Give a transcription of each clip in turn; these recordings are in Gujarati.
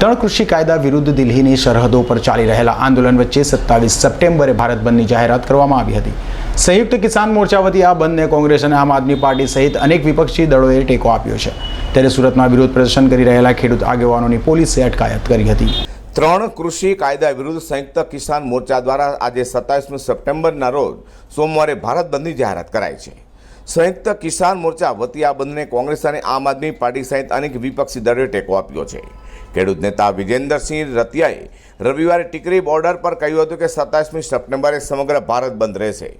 ત્રણ કૃષિ કાયદા વિરુદ્ધ દિલ્હીની સરહદો પર ચાલી રહેલા આંદોલન વચ્ચે સત્તાવીસ સપ્ટેમ્બરે ભારત બંધની જાહેરાત કરવામાં આવી હતી. સંયુક્ત કિસાન મોરચા વતી આ બંધને કોંગ્રેસ અને આમ આદમી પાર્ટી સહિત અનેક વિપક્ષી દળોએ ટેકો આપ્યો છે. ત્યારે સુરતમાં વિરોધ પ્રદર્શન કરી રહેલા ખેડૂત આગેવાનોની પોલીસે અટકાયત કરી હતી. ત્રણ કૃષિ કાયદા વિરુદ્ધ સંયુક્ત કિસાન મોરચા દ્વારા આજે સત્તાવીસમી સપ્ટેમ્બરના રોજ સોમવારે ભારત બંધની જાહેરાત કરાઈ છે. સંયુક્ત કિસાન મોરચા વતી આ બંધને કોંગ્રેસ અને આમ આદમી પાર્ટી સહિત અનેક વિપક્ષી દળોએ ટેકો આપ્યો છે. ખેડૂત નેતા વિજેન્દરસિંહ રતિયાએ રવિવારે ટીકરી બોર્ડર પર કહ્યું હતું કે સત્તાવીસમી સપ્ટેમ્બરે સમગ્ર ભારત બંધ રહેશે.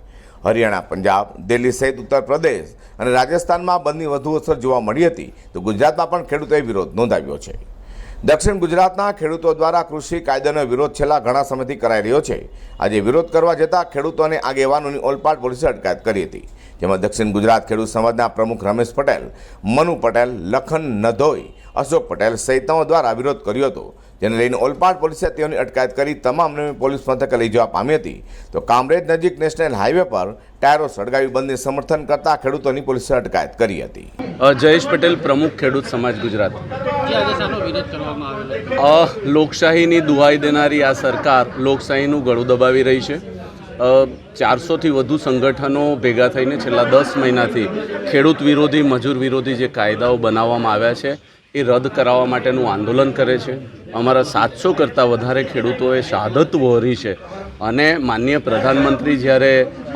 હરિયાણા, પંજાબ, દિલ્હી સહિત ઉત્તર પ્રદેશ અને રાજસ્થાનમાં બંધની વધુ અસર જોવા મળી હતી તો ગુજરાતમાં પણ ખેડૂતોએ વિરોધ નોંધાવ્યો છે. દક્ષિણ ગુજરાતના ખેડૂતો દ્વારા કૃષિ કાયદાનો વિરોધ છેલ્લા ઘણા સમયથી કરાઈ રહ્યો છે. આજે વિરોધ કરવા જતાં ખેડૂતો અને આગેવાનોની ઓલપાડ પોલીસે અટકાયત કરી હતી, જેમાં દક્ષિણ ગુજરાત ખેડૂત સમાજના પ્રમુખ રમેશ પટેલ, મનુ પટેલ, લખન નધોઈ અશોક પટેલ સહિતનાઓ દ્વારા વિરોધ કર્યો હતો. જેને લઈને ઓલપાડ પોલીસે તેઓની અટકાયત કરી તમામને પોલીસ મથકે લઈ જવા પામી હતી. તો કામરેજ નજીક નેશનલ હાઈવે પર ટાયરો સળગાવી બંધને સમર્થન કરતા ખેડૂતોની પોલીસે અટકાયત કરી હતી. જયેશ પટેલ પ્રમુખ ખેડૂત સમાજ ગુજરાત. લોકશાહીની દુહાઈ દેનારી આ સરકાર લોકશાહીનું ગળું દબાવી રહી છે. ચારસોથી વધુ સંગઠનો ભેગા થઈને છેલ્લા દસ મહિનાથી ખેડૂત વિરોધી, મજૂર વિરોધી જે કાયદાઓ બનાવવામાં આવ્યા છે એ રદ કરાવવા માટેનું આંદોલન કરે છે. અમારા સાતસો કરતાં વધારે ખેડૂતોએ શહાદત વહોરી છે. અને માનનીય પ્રધાનમંત્રી જ્યારે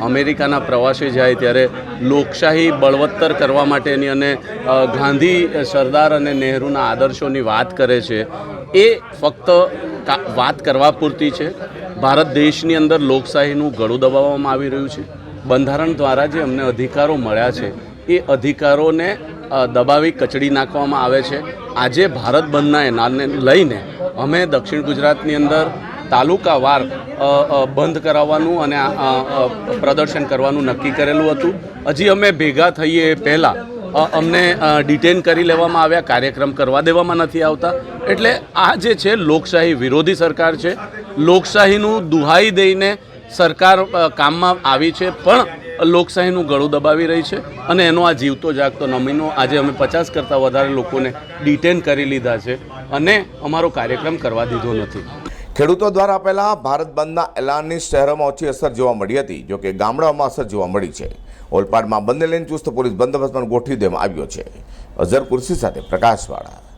અમેરિકાના પ્રવાસે જાય ત્યારે લોકશાહી બળવત્તર કરવા માટેની અને ગાંધી સરદાર અને નહેરુના આદર્શોની વાત કરે છે, એ ફક્ત વાત કરવા પૂરતી છે. ભારત દેશની અંદર લોકશાહીનું ગળું દબાવવામાં આવી રહ્યું છે. બંધારણ દ્વારા જે અમને અધિકારો મળ્યા છે, એ અધિકારોને દબાવી કચડી નાખવામાં આવે છે. આજે ભારત બંધના એનાને લઈને અમે દક્ષિણ ગુજરાતની અંદર તાલુકાવાર બંધ કરાવવાનું અને પ્રદર્શન કરવાનું નક્કી કરેલું હતું. હજી અમે ભેગા થઈએ એ પહેલાં અમને ડિટેન કરી લેવામાં આવ્યા, કાર્યક્રમ કરવા દેવામાં નથી આવતા. એટલે આ જે છે, લોકશાહી વિરોધી સરકાર છે. લોકશાહીનું દુહાઈ દઈને સરકાર કામમાં આવી છે. પણ લોકશાહીનું ગળું દબાવી રહી છે અને એનો આ જીવતો જાગતો નમીનો આજે અમે પચાસ કરતાં વધારે લોકોને ડિટેન કરી લીધા છે અને અમારો કાર્યક્રમ કરવા દીધો નથી. ખેડૂતો દ્વારા પહેલાં ભારત બંધના એલાનની શહેરોમાં ઓછી અસર જોવા મળી હતી જોકે ગામડાઓમાં અસર જોવા મળી છે. ઓલપાડમાં બંને લઈને ચુસ્ત પોલીસ બંદોબસ્ત પણ ગોઠવી દેવામાં આવ્યો છે. અઝર કુર્સી સાથે પ્રકાશવાળા.